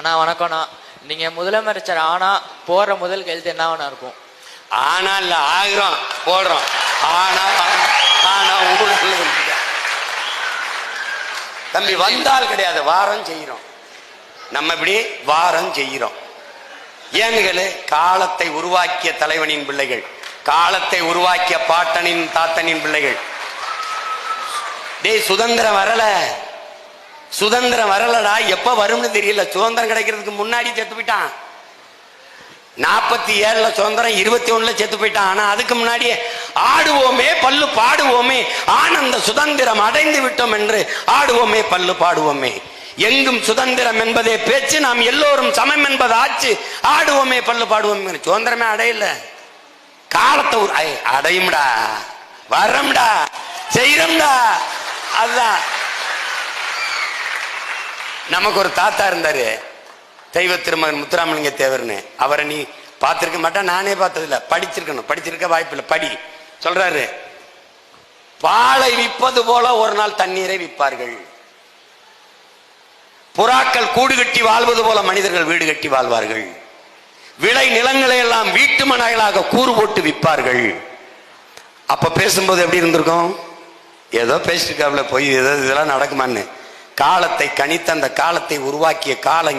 அண்ணா வணக்கம்ண்ணா. நீங்க முதலமைச்சர் ஆனா போற முதல் கையெழுத்து என்னவனா இருக்கும்? ஆனா இல்ல ஆகிறோம் போடுறோம். ஆனா ஆனா தம்பி வந்தால் கிடையாது வாரம் செய்கிறோம். நம்ம இப்படி வாரம் செய்கிறோம். ஏனுகளே காலத்தை உருவாக்கிய தலைவனின் பிள்ளைகள் காலத்தை உருவாக்கிய பாட்டனின் தாத்தனின் பிள்ளைகள். டேய் சுதந்திரம் வரலை. சுதந்திரம் வரலடா எப்ப வரும்னு தெரியல. சுதந்திரம் கிடைக்கிறதுக்கு முன்னாடி செத்து போயிட்டான். நாற்பத்தி ஏழுல சுதந்திரம் இருபத்தி ஒண்ணுல செத்து போயிட்டான். ஆனா அதுக்கு முன்னாடியே ஆடுவோமே பல்லு பாடுவோமே ஆனந்த சுதந்திரம் அடைந்து விட்டோம் என்று ஆடுவோமே பல்லு பாடுவோமே. எங்கும் சுதந்திரம் என்பதே பேச்சு நாம் எல்லோரும் சமம் என்பது ஆச்சு. ஆடுவோமே பல்லு பாடுவோமே சுதந்திரமே அடையல. காலத்தை அடையும்டா. வர்றோம்டா செய்யறோம்டா அதுதான். நமக்கு ஒரு தாத்தா இருந்தாரு. தெய்வ திருமகன் முத்துராமலிங்க தேவர்னு. அவரை நீ பார்த்துருக்க மாட்டா நானே பார்த்ததில்ல. படிச்சிருக்கணும். படிச்சிருக்க வாய்ப்பில்லை படி. சொல்றாரு. பாலை விற்பது போல ஒரு நாள் தண்ணீரை விற்பார்கள். புறாக்கள் கூடு கட்டி வாழ்வது போல மனிதர்கள் வீடு கட்டி வாழ்வார்கள். விளை நிலங்களை எல்லாம் வீட்டு மனைகளாக கூறு போட்டு விற்பார்கள். அப்ப பேசும்போது எப்படி இருந்திருக்கும்? ஏதோ பேசிட்டு போய் ஏதோ இதெல்லாம் நடக்குமான்னு. காலத்தை கணித்த அந்த காலத்தை உருவாக்கிய காலம்